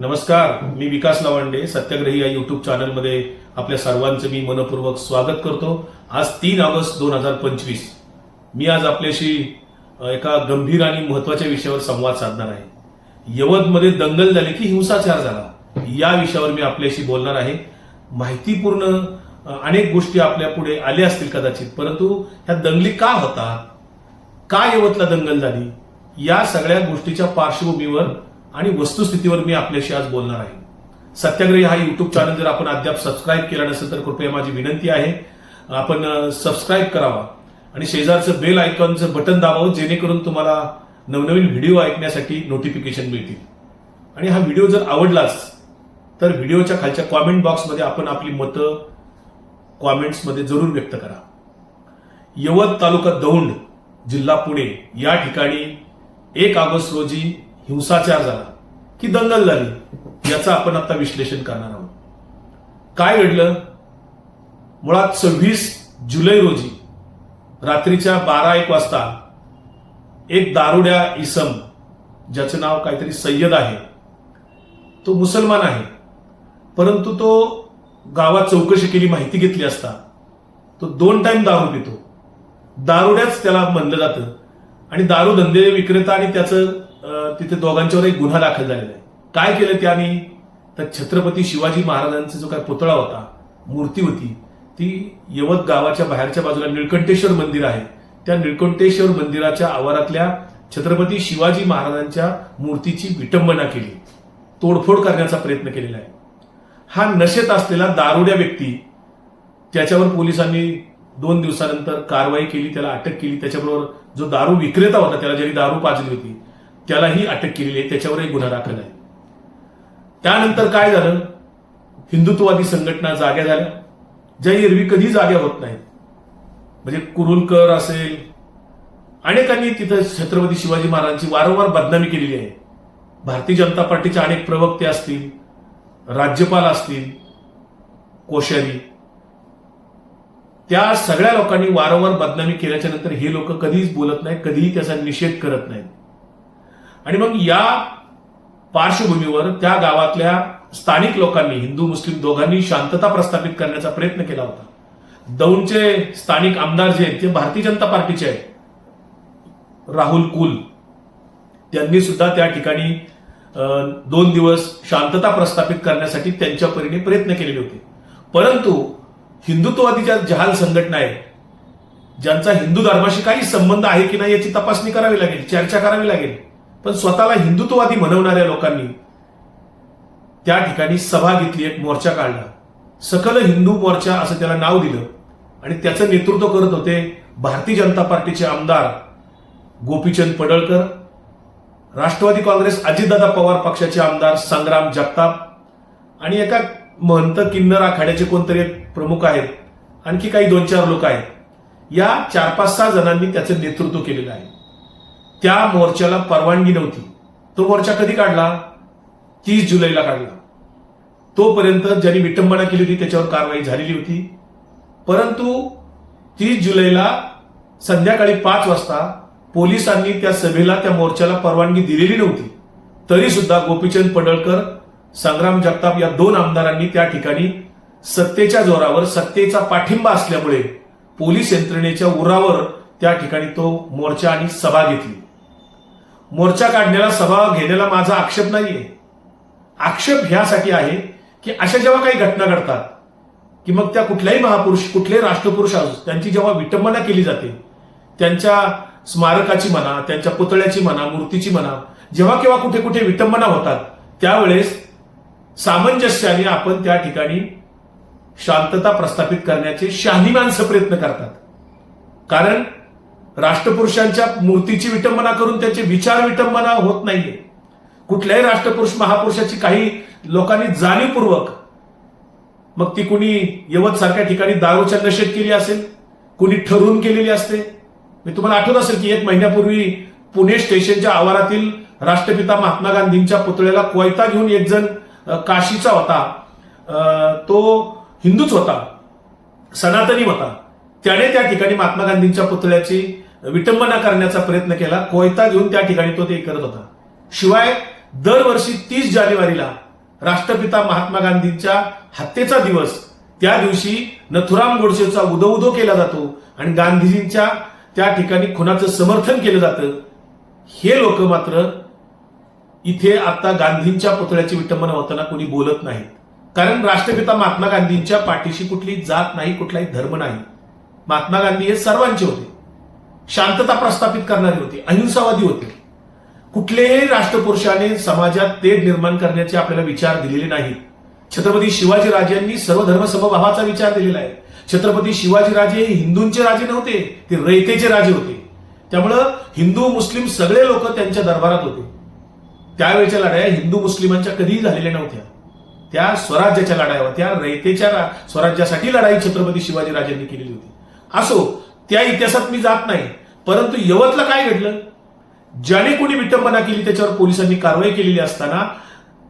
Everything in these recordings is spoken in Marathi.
नमस्कार मी विकास लवांडे सत्याग्रही या युट्यूब चॅनलमध्ये आपल्या सर्वांचं मी मनपूर्वक स्वागत करतो. आज तीन ऑगस्ट दोन हजार पंचवीस. मी आज आपल्याशी एका गंभीर आणि महत्त्वाच्या विषयावर संवाद साधणार आहे. यवतमध्ये दंगल झाली की हिंसाचार झाला या विषयावर मी आपल्याशी बोलणार आहे. माहितीपूर्ण अनेक गोष्टी आपल्या पुढे आल्या असतील कदाचित परंतु ह्या दंगली का होतात? का यवतला दंगल झाली? या सगळ्या गोष्टीच्या पार्श्वभूमीवर आणि वस्तुस्थितीवर मी आपल्याशी आज बोलणार आहे. सत्याग्रही हा युट्यूब चॅनल जर आपण अद्याप सबस्क्राईब केला नसेल तर कृपया माझी विनंती आहे. आपण सबस्क्राईब करावा आणि शेजारचं बेल आयकॉनचं बटन दाबावं जेणेकरून तुम्हाला नवनवीन व्हिडिओ ऐकण्यासाठी नोटिफिकेशन मिळतील. आणि हा व्हिडिओ जर आवडलाच तर व्हिडिओच्या खालच्या कॉमेंट बॉक्समध्ये आपण आपली मतं कॉमेंट्समध्ये जरूर व्यक्त करा. यवत तालुका दौंड जिल्हा पुणे या ठिकाणी एक ऑगस्ट रोजी हिंसाचार झाला की दंगल झाली याचं आपण आता विश्लेषण करणार आहोत. काय घडलं? मुळात सव्वीस जुलै रोजी रात्रीच्या बारा एक वाजता एक दारुड्या इसम ज्याचं नाव काहीतरी सय्यद आहे तो मुसलमान आहे. परंतु तो गावात चौकशी केली माहिती घेतली असता तो दोन टाइम दारू पितो. दारुड्याच त्याला म्हणलं जातं. आणि दारू धंदे विक्रेता आणि त्याचं तिथे दोघांच्यावर एक गुन्हा दाखल झालेला आहे. काय केलं त्याने तर छत्रपती शिवाजी महाराजांचा जो काय पुतळा होता मूर्ती होती ती यवत गावाच्या बाहेरच्या बाजूला निळकंठेश्वर मंदिर आहे. त्या निळकंठेश्वर मंदिराच्या आवारातल्या छत्रपती शिवाजी महाराजांच्या मूर्तीची विटंबना केली. तोडफोड करण्याचा प्रयत्न केलेला आहे. हा नशेत असलेला दारुड्या व्यक्ती त्याच्यावर पोलिसांनी दोन दिवसानंतर कारवाई केली त्याला अटक केली. त्याच्याबरोबर जो दारू विक्रेता होता त्याला ज्यांनी दारू पाजली होती त्यालाही अटक केलेली आहे. त्याच्यावरही गुन्हा दाखल आहे. त्यानंतर काय झालं? हिंदुत्ववादी संघटना जाग्या झाल्या. ज्या एरवी कधी जाग्या होत नाहीत. म्हणजे कुरुलकर असेल अनेकांनी तिथं छत्रपती शिवाजी महाराजांची वारंवार बदनामी केलेली आहे. भारतीय जनता पार्टीचे अनेक प्रवक्ते असतील राज्यपाल असतील कोश्यारी. त्या सगळ्या लोकांनी वारंवार बदनामी केल्याच्यानंतर हे लोक कधीच बोलत नाहीत कधीही त्याचा निषेध करत नाहीत. आणि मग या पार्श्वभूमीवर त्या गावातल्या स्थानिक लोकांनी हिंदू मुस्लिम दोघांनी शांतता प्रस्थापित करण्याचा प्रयत्न केला होता. दौंडचे स्थानिक आमदार जे आहेत ते भारतीय जनता पार्टीचे आहेत. राहुल कुल. त्यांनी सुद्धा त्या ठिकाणी अं, दोन दिवस शांतता प्रस्थापित करण्यासाठी त्यांच्या परीने प्रयत्न केलेले होते. परंतु हिंदुत्ववादीच्या जहाल संघटना आहेत ज्यांचा हिंदू धर्माशी काही संबंध आहे की नाही याची तपासणी करावी लागेल चर्चा करावी लागेल. पण स्वतःला हिंदुत्ववादी म्हणवणाऱ्या लोकांनी त्या ठिकाणी सभा घेतली एक मोर्चा काढला. सकल हिंदू मोर्चा असं त्याला नाव दिलं. आणि त्याचं नेतृत्व करत होते भारतीय जनता पार्टीचे आमदार गोपीचंद पडळकर राष्ट्रवादी काँग्रेस अजितदादा पवार पक्षाचे आमदार संग्राम जगताप आणि एका महंत किन्नर आखाड्याचे कोणतरी एक प्रमुख आहेत आणखी काही दोन चार लोक आहेत. या चार पाच सहा जणांनी त्याचं नेतृत्व केलेलं आहे. त्या मोर्चाला परवानगी नव्हती. तो मोर्चा कधी काढला? तीस जुलैला काढला. तोपर्यंत ज्यांनी विटंबना केली होती त्याच्यावर कारवाई झालेली होती. परंतु तीस जुलैला संध्याकाळी पाच वाजता पोलिसांनी त्या सभेला त्या मोर्चाला परवानगी दिलेली नव्हती. तरी सुद्धा गोपीचंद पडळकर संग्राम जगताप या दोन आमदारांनी त्या ठिकाणी सत्तेच्या जोरावर सत्तेचा पाठिंबा असल्यामुळे पोलीस यंत्रणेच्या उरावर त्या ठिकाणी तो मोर्चा आणि सभा घेतली. मोर्चा काढण्याला सभा घेण्याला माझा आक्षेप नाहीये. आक्षेप ह्यासाठी आहे की अशा जेव्हा काही घटना घडतात की मग त्या कुठल्याही महापुरुष कुठलेही राष्ट्रपुरुष असो त्यांची जेव्हा विटंबना केली जाते त्यांच्या स्मारकाची म्हणा त्यांच्या पुतळ्याची म्हणा मूर्तीची म्हणा जेव्हा केव्हा कुठे कुठे विटंबना होतात त्यावेळेस सामंजस्याने आपण त्या ठिकाणी शांतता प्रस्थापित करण्याचे शाही माणसं प्रयत्न करतात. कारण राष्ट्रपुरुषांच्या मूर्तीची विटंबना करून त्याचे विचार विटंबना होत नाहीये. कुठल्याही राष्ट्रपुरुष महापुरुषाची काही लोकांनी जाणीवपूर्वक मग ती कुणी यवत सारख्या ठिकाणी दारूच्या नशेत केली असेल कुणी ठरवून केलेली असते? मी तुम्हाला आठवत असेल की एक महिन्यापूर्वी पुणे स्टेशनच्या आवारातील राष्ट्रपिता महात्मा गांधींच्या पुतळ्याला कोयता घेऊन एक जण काशीचा होता. तो हिंदूच होता सनातनी होता. त्याने त्या ठिकाणी महात्मा गांधींच्या पुतळ्याची विटंबना करण्याचा प्रयत्न केला. कोयता घेऊन त्या ठिकाणी तो ते करत होता. शिवाय दरवर्षी तीस जानेवारीला राष्ट्रपिता महात्मा गांधींच्या हत्येचा दिवस त्या दिवशी नथुराम गोडसेचा उदो उदो केला जातो आणि गांधीजींच्या त्या ठिकाणी खुनाचं समर्थन केलं जातं. हे लोक मात्र इथे आता गांधींच्या पुतळ्याची विटंबना होताना कोणी बोलत नाहीत. कारण राष्ट्रपिता महात्मा गांधींच्या पाठीशी कुठली जात नाही कुठलाही धर्म नाही. महात्मा गांधी हे सर्वांचे होते. शांतता प्रस्थापित करणारे होते अहिंसावादी होते. कुठल्याही राष्ट्रपुरुषाने समाजात तेढ निर्माण करण्याचे आपल्याला विचार दिलेले नाहीत. छत्रपती शिवाजी राजांनी सर्व समभावाचा विचार दिलेला आहे. छत्रपती शिवाजी राजे हे हिंदूंचे राजे नव्हते ते रयतेचे राजे होते. त्यामुळं हिंदू मुस्लिम सगळे लोक त्यांच्या दरबारात होते. त्यावेळेच्या लढाया हिंदू मुस्लिमांच्या कधीही झालेल्या नव्हत्या. त्या स्वराज्याच्या लढाया होत्या रयतेच्या स्वराज्यासाठी लढाई छत्रपती शिवाजी राजांनी केलेली होती. असो त्या इतिहासात मी जात नाही परंतु यवतला काय घडलं? ज्याने कोणी विटंबना केली त्याच्यावर पोलिसांनी कारवाई केलेली असताना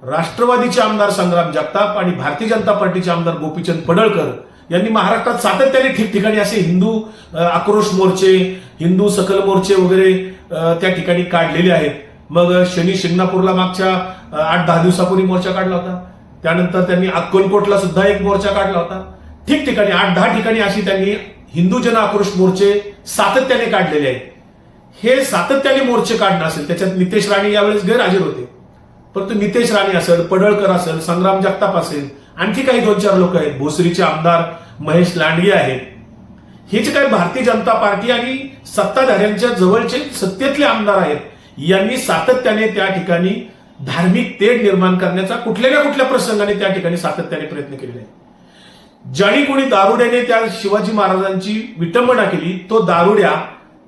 राष्ट्रवादीचे आमदार संग्राम जगताप आणि भारतीय जनता पार्टीचे आमदार गोपीचंद पडळकर यांनी महाराष्ट्रात सातत्याने ठिकठिकाणी असे हिंदू आक्रोश मोर्चे हिंदू सकल मोर्चे वगैरे त्या ठिकाणी काढलेले आहेत. मग शनी शिंगणापूरला मागच्या आठ दहा दिवसापूर्वी मोर्चा काढला होता. त्यानंतर त्यांनी अक्कलकोटला सुद्धा एक मोर्चा काढला होता. ठिकठिकाणी आठ दहा ठिकाणी अशी त्यांनी हिंदू जन आक्रोश मोर्चे सातत्याने काढलेले आहेत. हे सातत्याने मोर्चे काढणं असेल त्याच्यात नितेश राणे यावेळेस गैरहजर होते. परंतु नितेश राणे असेल पडळकर असेल संग्राम जगताप असेल आणखी काही दोन चार लोक आहेत. भोसरीचे आमदार महेश लांडगे आहेत. हे जे काही भारतीय जनता पार्टी आणि सत्ताधाऱ्यांच्या जवळचे सत्तेतले आमदार आहेत यांनी सातत्याने त्या ठिकाणी धार्मिक तेढ निर्माण करण्याचा कुठल्या ना कुठल्या प्रसंगाने त्या ठिकाणी सातत्याने प्रयत्न केलेले आहे ज्याने कोणी दारुड्याने त्या शिवाजी महाराजांची विटंबना केली तो दारुड्या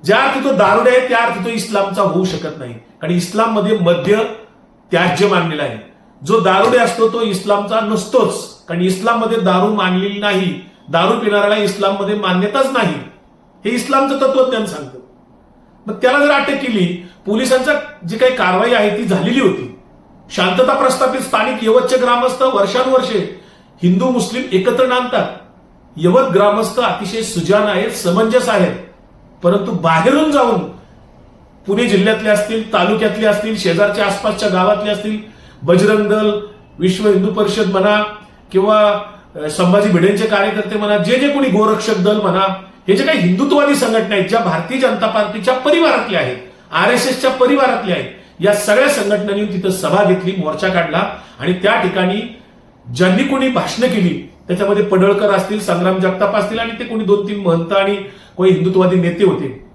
ज्या अर्थी तो दारुड्या आहे त्या अर्थी तो इस्लामचा होऊ शकत नाही. कारण इस्लाममध्ये मध्य त्याज्य मानलेला आहे. जो दारुडे असतो तो इस्लामचा नसतोच. कारण इस्लाममध्ये दारू मानलेली नाही. दारू पिणाऱ्याला इस्लाममध्ये मान्यताच नाही. हे इस्लामचं तत्वज्ञान सांगतं. मग त्याला जर अटक केली पोलिसांचा जी काही कारवाई आहे ती झालेली होती. शांतता प्रस्थापित स्थानिक यवतचे ग्रामस्थ वर्षानुवर्षे हिंदू मुस्लिम एकत्र नांदतात. यवत ग्रामस्थ अतिशय सुजान आहेत समंजस आहेत. परंतु बाहेरून जाऊन पुणे जिल्ह्यातले असतील तालुक्यातले असतील शेजारच्या आसपासच्या गावातले असतील बजरंग दल विश्व हिंदू परिषद म्हणा किंवा संभाजी भिडेंचे कार्यकर्ते म्हणा जे जे कोणी गोरक्षक दल म्हणा हे जे काही हिंदुत्ववादी संघटना आहेत ज्या भारतीय जनता पार्टीच्या परिवारातल्या आहेत आर एस एसच्या परिवारातल्या आहेत या सगळ्या संघटनांनी तिथं सभा घेतली मोर्चा काढला आणि त्या ठिकाणी ज्यांनी कोणी भाषणं केली त्याच्यामध्ये पडळकर असतील संग्राम जगताप असतील आणि ते कोणी दोन तीन महंत आणि कोणी हिंदुत्ववादी नेते होते.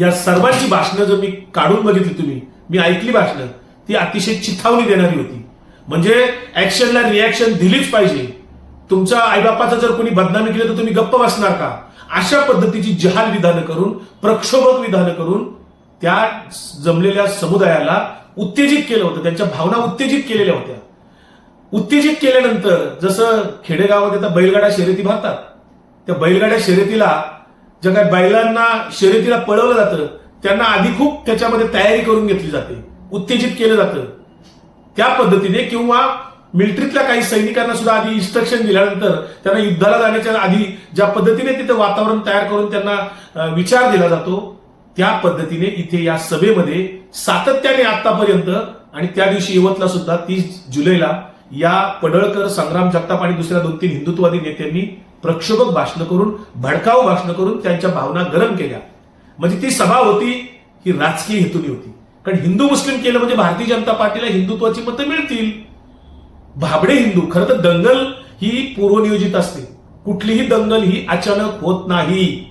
या सर्वांची भाषणं जर मी काढून बघितली तुम्ही मी ऐकली भाषणं ती अतिशय चिथावणी देणारी होती. म्हणजे ऍक्शनला रिॲक्शन दिलीच पाहिजे. तुमच्या आईबापाचं जर कोणी बदनामी केलं तर तुम्ही गप्प बसणार का? अशा पद्धतीची जहाल विधानं करून प्रक्षोभक विधानं करून त्या जमलेल्या समुदायाला उत्तेजित केलं होतं त्यांच्या भावना उत्तेजित केलेल्या होत्या. उत्तेजित केल्यानंतर जसं खेडेगावात आता बैलगाडा शर्यती भरतात त्या बैलगाड्या शर्यतीला ज्या काही बैलांना शर्यतीला पळवलं जातं त्यांना आधी खूप त्याच्यामध्ये तयारी करून घेतली जाते उत्तेजित केलं जातं. त्या पद्धतीने किंवा मिलिटरीतल्या काही सैनिकांना सुद्धा आधी इन्स्ट्रक्शन दिल्यानंतर त्यांना युद्धाला जाण्याच्या आधी ज्या पद्धतीने तिथं वातावरण तयार करून त्यांना विचार दिला जातो त्या पद्धतीने इथे या सभेमध्ये सातत्याने आतापर्यंत आणि त्या दिवशी यवतला सुद्धा तीस जुलैला या पडळकर संग्राम जगताप आणि दुसऱ्या दोन तीन हिंदुत्ववादी नेत्यांनी प्रक्षोभक भाषण करून भडकाऊ भाषण करून त्यांच्या भावना गरम केल्या. म्हणजे ती सभा होती ही राजकीय हेतूनी होती. कारण हिंदू मुस्लिम केलं म्हणजे भारतीय जनता पार्टीला हिंदुत्वाची मतं मिळतील. भाबडे हिंदू खरं तर दंगल ही पूर्वनियोजित असते. कुठलीही दंगल ही अचानक होत नाही.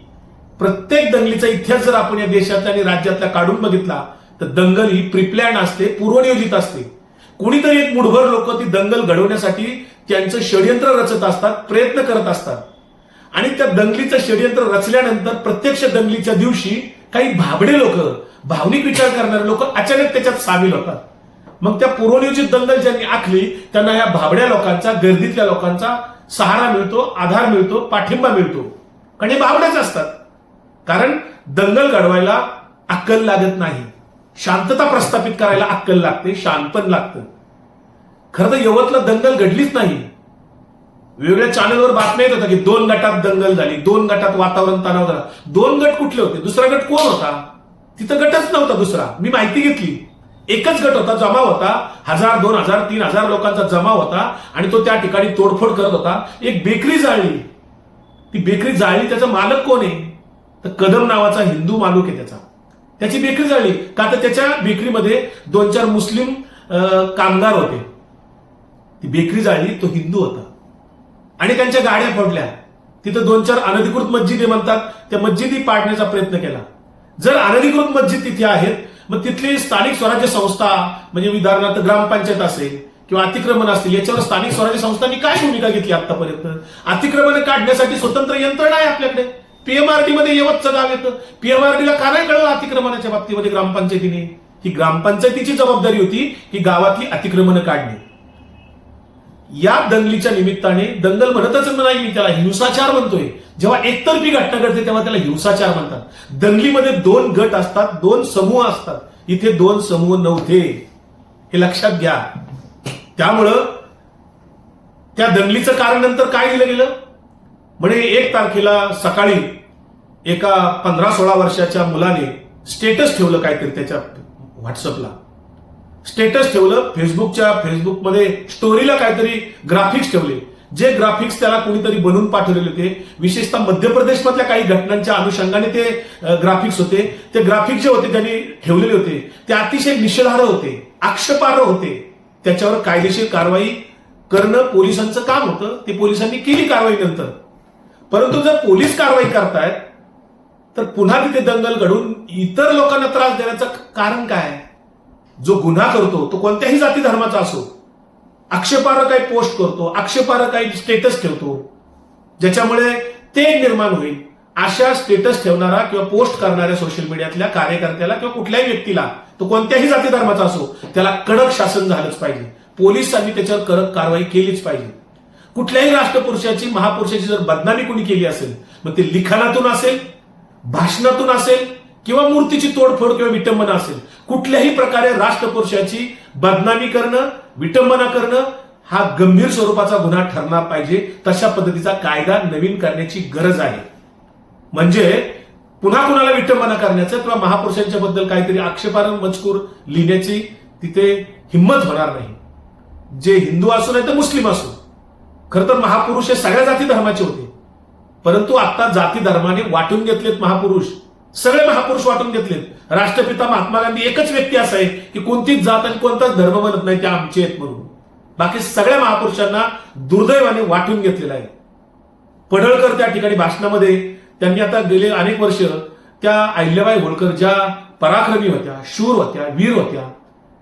प्रत्येक दंगलीचा इतिहास जर आपण या देशातल्या आणि राज्यातला काढून बघितला तर दंगल ही प्रिप्लॅन असते पूर्वनियोजित असते. कुणीतरी एक मुठभर लोक ती दंगल घडवण्यासाठी त्यांचं षडयंत्र रचत असतात प्रयत्न करत असतात. आणि त्या दंगलीचं षडयंत्र रचल्यानंतर प्रत्यक्ष दंगलीच्या दिवशी काही भाबडे लोक भावनिक विचार करणारे लोक अचानक त्याच्यात सामील होतात. मग त्या पूर्वनियोजित दंगल ज्यांनी आखली त्यांना या भाबड्या लोकांचा गर्दीतल्या लोकांचा सहारा मिळतो आधार मिळतो पाठिंबा मिळतो. कारण हे भाबड्याच असतात. कारण दंगल घडवायला अक्कल लागत नाही. शांतता प्रस्थापित करायला अक्कल लागते शांतपण लागतं. खरं तर यवतला दंगल घडलीच नाही. वेगवेगळ्या चॅनलवर बातम्या येत होत्या की दोन गटात दंगल झाली दोन गटात वातावरण तणाव झाला. दोन गट कुठले होते? दुसरा गट कोण होता? तिथं गटच नव्हता दुसरा. मी माहिती घेतली. एकच गट होता जमा होता. हजार दोन हजार तीन हजार लोकांचा जमा होता आणि तो त्या ठिकाणी तोडफोड करत होता. एक बेकरी जाळली. ती बेकरी जाळली त्याचा मालक कोण आहे? तर कदम नावाचा हिंदू मालक आहे त्याचा. त्याची बेकरी जाळली. का तर त्याच्या बेकरीमध्ये दोन चार मुस्लिम कामगार होते. ती बेकरी जाळली तो हिंदू होता. आणि त्यांच्या गाड्या फोडल्या. तिथं दोन चार अनधिकृत मस्जिदी म्हणतात. त्या मस्जिदी पाडण्याचा प्रयत्न केला. जर अनधिकृत मस्जिद तिथे आहेत मग तिथली स्थानिक स्वराज्य संस्था म्हणजे उदाहरणार्थ ग्रामपंचायत असेल किंवा अतिक्रमण असतील याच्यावर स्थानिक स्वराज्य संस्थांनी काय भूमिका घेतली आतापर्यंत? अतिक्रमण काढण्यासाठी स्वतंत्र यंत्रणा आहे आपल्याकडे. पीएमआरडी मध्ये येवतचं गाव येतं. पीएमआरडीला का नाही कळलं अतिक्रमणाच्या बाबतीमध्ये ग्रामपंचायतीने. ही ग्रामपंचायतीची जबाबदारी होती की गावातली अतिक्रमणं काढणे. या दंगलीच्या निमित्ताने दंगल म्हणतच नाही मी त्याला हिंसाचार म्हणतोय. जेव्हा एकतर्फी घटना घडते तेव्हा त्याला हिंसाचार म्हणतात. दंगलीमध्ये दोन गट असतात दोन समूह असतात. इथे दोन समूह नव्हते. हे लक्षात घ्या. त्यामुळं त्या दंगलीचं कारण नंतर काय दिलं गेलं? म्हणे एक तारखेला सकाळी एका पंधरा सोळा वर्षाच्या मुलाने स्टेटस ठेवलं काहीतरी त्याच्या व्हॉट्सअपला स्टेटस ठेवलं फेसबुकच्या फेसबुकमध्ये स्टोरीला काहीतरी ग्राफिक्स ठेवले. जे ग्राफिक्स त्याला कोणीतरी बनवून पाठवलेले होते. विशेषतः मध्य प्रदेशमधल्या काही घटनांच्या अनुषंगाने ते ग्राफिक्स होते. ते ग्राफिक्स जे होते त्यांनी ठेवलेले होते. ते अतिशय निषेधार्ह होते आक्षेपार्ह होते. त्याच्यावर कायदेशीर कारवाई करणं पोलिसांचं काम होतं. ते पोलिसांनी केली कारवाई नंतर. परंतु जर पोलीस कारवाई करतायत तर पुन्हा तिथे दंगल घडून इतर लोकांना त्रास देण्याचं कारण काय? आहे? जो गुन्हा करतो तो कोणत्याही जाती धर्माचा असो. आक्षेपार्ह काही पोस्ट करतो आक्षेपार्ह काही स्टेटस ठेवतो ज्याच्यामुळे ते निर्माण होईल अशा स्टेटस ठेवणारा किंवा पोस्ट करणाऱ्या सोशल मीडियातल्या कार्यकर्त्याला किंवा कुठल्याही व्यक्तीला तो कोणत्याही जाती धर्माचा असो त्याला कडक शासन झालंच पाहिजे. पोलिसांनी त्याच्यावर कडक कारवाई केलीच पाहिजे. कुठल्याही राष्ट्रपुरुषाची महापुरुषाची जर बदनामी कुणी केली असेल मग ते लिखाणातून असेल भाषणातून असेल किंवा मूर्तीची तोडफोड किंवा विटंबना असेल कुठल्याही प्रकारे राष्ट्रपुरुषाची बदनामी करणं विटंबना करणं हा गंभीर स्वरूपाचा गुन्हा ठरणार पाहिजे. तशा पद्धतीचा कायदा नवीन करण्याची गरज आहे. म्हणजे पुन्हा कुणाला विटंबना करण्याचं किंवा महापुरुषांच्या बद्दल काहीतरी आक्षेपार्ह मजकूर लिहिण्याची तिथे हिंमत होणार नाही. जे हिंदू असो नाही तर मुस्लिम असो. खरं तर महापुरुष हे सगळ्या जाती धर्माचे होते. परंतु आता जाती धर्माने वाटून घेतलेत महापुरुष. सगळे महापुरुष वाटून घेतलेत राष्ट्रपिता महात्मा गांधी एकच व्यक्ती असा आहे की कोणतीच जात आणि कोणताच धर्म बनत नाही ते आमचे आहेत म्हणून. बाकी सगळ्या महापुरुषांना दुर्दैवाने वाटून घेतलेलं आहे. पडळकर त्या ठिकाणी भाषणामध्ये त्यांनी आता गेले अनेक वर्ष त्या अहिल्याबाई होळकर ज्या पराक्रमी होत्या शूर होत्या वीर होत्या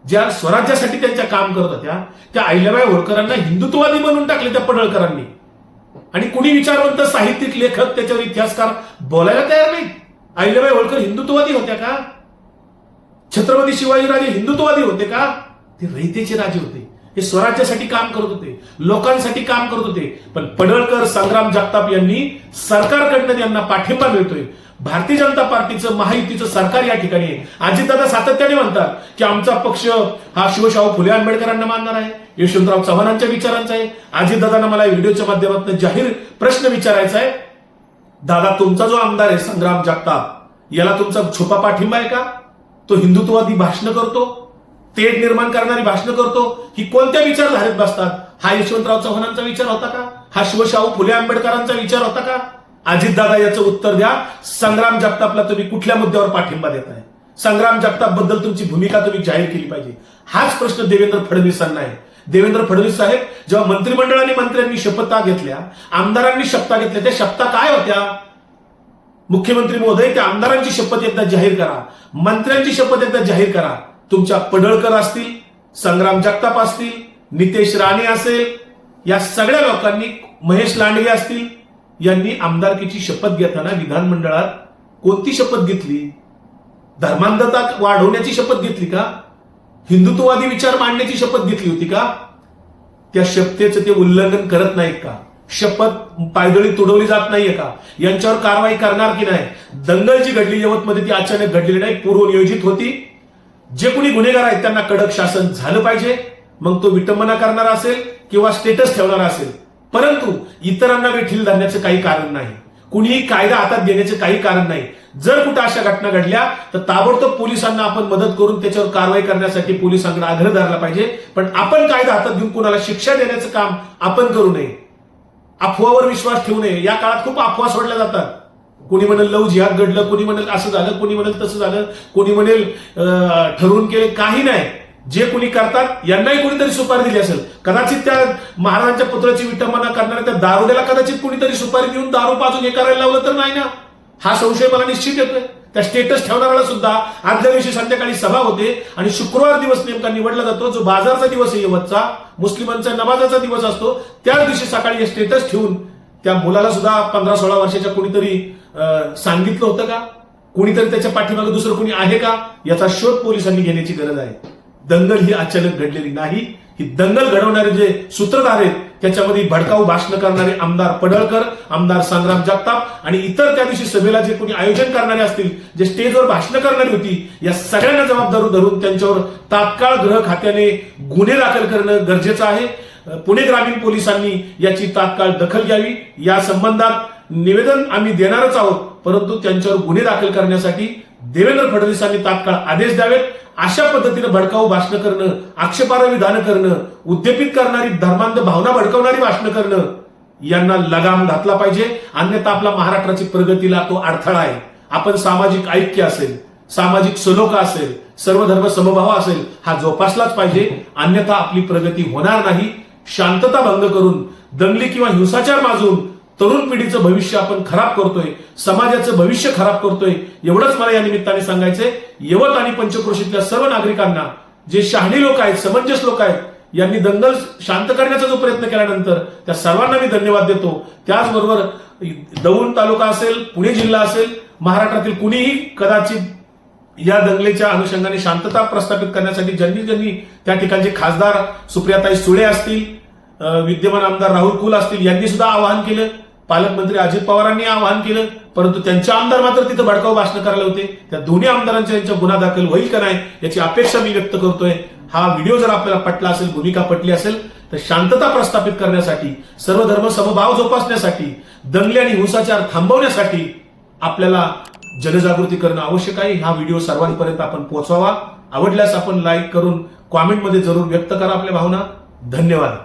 ज्या स्वराज्यासाठी त्यांच्या काम करत होत्या त्या अहिल्याबाई होळकरांना हिंदुत्ववादी बनवून टाकले त्या पडळकरांनी. आणि कुणी विचारवंत साहित्यिक लेखक त्याच्यावर इतिहासकार बोलायला तयार नाही अहिल्याबाई होळकर हिंदुत्ववादी होत्या का? छत्रपती शिवाजीराजे हिंदुत्ववादी होते का? ते रयतेचे राजे होते. हे स्वराज्यासाठी काम करत होते. लोकांसाठी काम करत होते. पण पडळकर संग्राम जगताप यांनी सरकारकडनं त्यांना पाठिंबा मिळतोय. भारतीय जनता पार्टीचं महायुतीचं सरकार या ठिकाणी आहे. अजितदादा सातत्याने म्हणतात की आमचा पक्ष हा शिवशाहू फुले आंबेडकरांना मानणार आहे. यशवंतराव चव्हाणांच्या विचारांचा आहे. अजितदादांना मला व्हिडिओच्या माध्यमातून जाहीर प्रश्न विचारायचा आहे. दादा तुमचा जो आमदार आहे संग्राम जगताप याला तुमचा छुपा पाठिंबा आहे का? तो हिंदुत्ववादी भाषण करतो तेढ निर्माण करणारी भाषण करतो ही कोणत्या विचारधारेत बसतात? हा यशवंतराव चव्हाणांचा विचार होता का? हा शिवशाहू फुले आंबेडकरांचा विचार होता का? अजितदादा याचं उत्तर द्या. संग्राम जगतापला तुम्ही कुठल्या मुद्द्यावर पाठिंबा देताय संग्राम जगतापबद्दल तुमची भूमिका तुम्ही जाहीर केली पाहिजे. हाच प्रश्न देवेंद्र फडणवीसांना आहे. देवेंद्र फडणवीस साहेब जेव्हा मंत्रिमंडळाने मंत्र्यांनी शपथा घेतल्या आमदारांनी शपथा घेतल्या त्या शपथा काय होत्या? मुख्यमंत्री महोदय त्या आमदारांची शपथ एकदा जाहीर करा. मंत्र्यांची शपथ एकदा जाहीर करा. तुमच्या पडळकर असतील संग्राम जगताप असतील नितेश राणे असेल या सगळ्या लोकांनी महेश लांडगे असतील यांनी आमदारकीची शपथ घेताना विधानमंडळात कोणती शपथ घेतली? धर्मांधता वाढवण्याची शपथ घेतली का? हिंदुत्ववादी विचार मांडण्याची शपथ घेतली होती का? त्या शपथेचं ते उल्लंघन करत नाहीत का? शपथ पायदळी तुडवली जात नाहीये का? यांच्यावर कारवाई करणार की नाही? दंगल जी घडली यवतमध्ये ती अचानक घडलेली नाही पूर्वनियोजित होती. जे कोणी गुन्हेगार आहेत त्यांना कडक शासन झालं पाहिजे. मग तो विटंबना करणारा असेल किंवा स्टेटस ठेवणारा असेल. परंतु इतरांना वेठील धरण्याचं काही कारण नाही. कुणीही कायदा हातात देण्याचं काही कारण नाही. जर कुठं अशा घटना घडल्या तर ताबडतोब पोलिसांना आपण मदत करून त्याच्यावर कारवाई करण्यासाठी पोलिसांकडे आग्रह धरला पाहिजे. पण आपण कायदा हातात घेऊन कोणाला शिक्षा देण्याचं काम आपण करू नये. अफवावर विश्वास ठेवू नये. या काळात खूप अफवा सोडल्या जातात. कोणी म्हणेल लव जिहाद घडलं कोणी म्हणेल असं झालं कोणी म्हणेल तसं झालं कोणी म्हणेल ठरवून केले काही नाही. जे कोणी करतात यांनाही कोणीतरी सुपारी दिली असेल. कदाचित त्या महाराजांच्या पुत्राची विटंबना करणाऱ्या त्या दारुड्याला कदाचित कोणीतरी सुपारी देऊन दारू पाजून हे करायला लावलं तर नाही ना? हा संशय मला निश्चित येतोय. त्या स्टेटस ठेवणाऱ्याला सुद्धा आदल्या दिवशी संध्याकाळी सभा होते आणि शुक्रवार दिवस नेमका निवडला जातो. जो बाजारचा दिवस आहे यवतचा मुस्लिमांचा नमाजाचा दिवस असतो त्याच दिवशी सकाळी स्टेटस ठेवून त्या मुलाला सुद्धा पंधरा सोळा वर्षाच्या कोणीतरी अं, सांगितलं होतं का? कोणीतरी त्याच्या पाठीमागे दुसरं कोणी आहे का? याचा शोध पोलिसांनी घेण्याची गरज आहे. दंगल ही अचानक घडलेली नाही. ही दंगल घडवणारे जे सूत्रधार आहेत त्याच्यामध्ये भडकाऊ भाषण करणारे आमदार पडळकर आमदार संग्राम जगताप आणि इतर त्या दिवशी सभेला जे कोणी आयोजन करणारे असतील जे स्टेजवर भाषण करणारी होती या सगळ्यांना जबाबदार धरून त्यांच्यावर तात्काळ गृह खात्याने गुन्हे दाखल करणं गरजेचं आहे. पुणे ग्रामीण पोलिसांनी याची तात्काळ दखल घ्यावी. या संबंधात निवेदन आम्ही देणारच आहोत परंतु त्यांच्यावर गुन्हे दाखल करण्यासाठी देवेंद्र फडणवीसांनी तात्काळ आदेश द्यावेत. अशा पद्धतीनं भडकाऊ भाषण करणं आक्षेपार्ह विधानं करणं उद्दीपित करणारी धर्मांध भावना भडकवणारी भाषण करणं यांना लगाम घातला पाहिजे. अन्यथा आपला महाराष्ट्राची प्रगतीला तो अडथळा आहे. आपण सामाजिक ऐक्य असेल सामाजिक सलोखा असेल सर्व धर्म समभाव असेल हा जोपासलाच पाहिजे. अन्यथा आपली प्रगती होणार नाही. शांतता भंग करून दंगली किंवा हिंसाचार माजून तरुण पिढीचं भविष्य आपण खराब करतोय समाजाचं भविष्य खराब करतोय एवढंच मला या निमित्ताने सांगायचंय. यवत आणि पंचक्रोशीतल्या सर्व नागरिकांना जे शहाणी लोक आहेत समंजस लोक आहेत यांनी दंगल शांत करण्याचा जो प्रयत्न केल्यानंतर त्या सर्वांना मी धन्यवाद देतो. त्याचबरोबर दौंड तालुका असेल पुणे जिल्हा असेल महाराष्ट्रातील कुणीही कदाचित या दंगलीच्या अनुषंगाने शांतता प्रस्थापित करण्यासाठी ज्यांनी ज्यांनी त्या ठिकाणचे खासदार सुप्रियाताई सुळे असतील विद्यमान आमदार राहुल कुल असतील यांनी सुद्धा आवाहन केलं. पालकमंत्री अजित पवारांनी आवाहन केलं परंतु त्यांचे आमदार मात्र तिथं भडकाव भाषण करायला होते. त्या दोन्ही आमदारांच्या यांच्या गुन्हा दाखल होईल का नाही याची अपेक्षा मी व्यक्त करतोय. हा व्हिडिओ जर आपल्याला पटला असेल भूमिका पटली असेल तर शांतता प्रस्थापित करण्यासाठी सर्व धर्म समभाव जोपासण्यासाठी दंगली आणि हिंसाचार थांबवण्यासाठी आपल्याला जनजागृती करणं आवश्यक आहे. हा व्हिडिओ सर्वांपर्यंत आपण पोहोचवावा. आवडल्यास आपण लाईक करून कॉमेंटमध्ये जरूर व्यक्त करा आपल्या भावना. धन्यवाद.